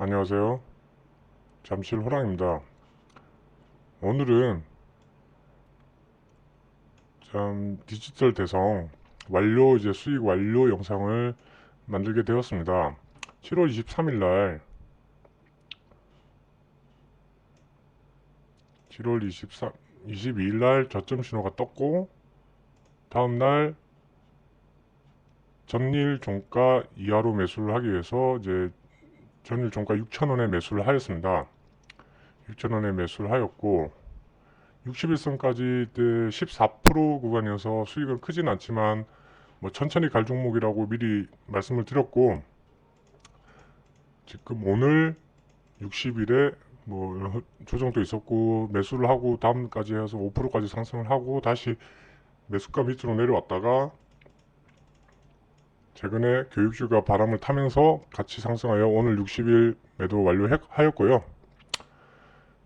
안녕하세요. 잠실 호랑입니다. 오늘은 참 디지털 대성 완료 이제 수익 완료 영상을 만들게 되었습니다. 7월 23일 날 7월 23 22일 날 저점 신호가 떴고 다음 날 전일 종가 이하로 매수를 하기 위해서 이제 전일 종가 6,000원에 매수를 하였습니다. 6,000원에 매수를 하였고 60일선까지 14% 구간이어서 수익은 크진 않지만 뭐 천천히 갈 종목이라고 미리 말씀을 드렸고 지금 오늘 60일에 뭐 조정도 있었고 매수를 하고 다음까지 해서 5%까지 상승을 하고 다시 매수가 밑으로 내려왔다가 최근에 교육주가 바람을 타면서 같이 상승하여 오늘 60일 매도 완료하였고요.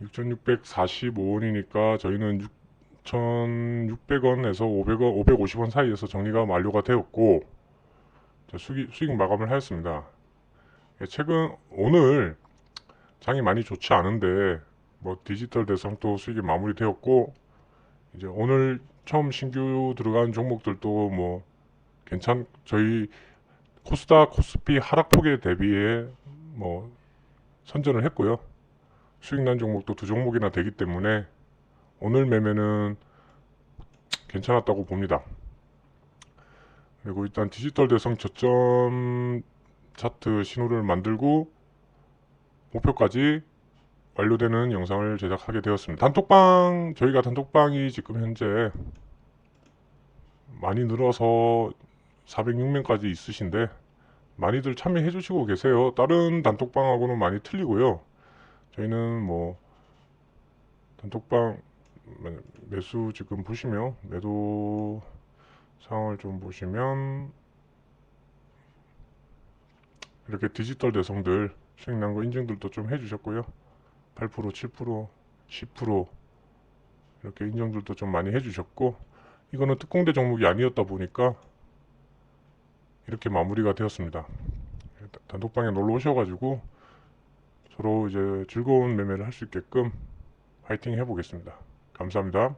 6,645원이니까 저희는 6,600원에서 500원, 550원 사이에서 정리가 완료가 되었고 수익, 수익 마감을 하였습니다. 예, 최근 오늘 장이 많이 좋지 않은데 뭐 디지털 대성도 수익이 마무리되었고 이제 오늘 처음 신규 들어간 종목들도 뭐 괜찮 저희 코스닥 코스피 하락폭에 대비해 뭐 선전을 했고요. 수익 난 종목도 두 종목이나 되기 때문에 오늘 매매는 괜찮았다고 봅니다. 그리고 일단 디지털 대성 저점 차트 신호를 만들고 목표까지 완료되는 영상을 제작하게 되었습니다. 단톡방 저희가 단톡방이 지금 현재 많이 늘어서 406명까지 있으신데 많이들 참여해 주시고 계세요. 다른 단톡방하고는 많이 틀리고요. 저희는 뭐 단톡방 매수 지금 보시면 매도 상황을 좀 보시면 이렇게 디지털 대성들 수익 난거 인증들도 좀 해주셨고요. 8% 7% 10% 이렇게 인정들도 좀 많이 해주셨고 이거는 특공대 종목이 아니었다 보니까 이렇게 마무리가 되었습니다. 단톡방에 놀러 오셔가지고 서로 이제 즐거운 매매를 할 수 있게끔 파이팅 해보겠습니다. 감사합니다.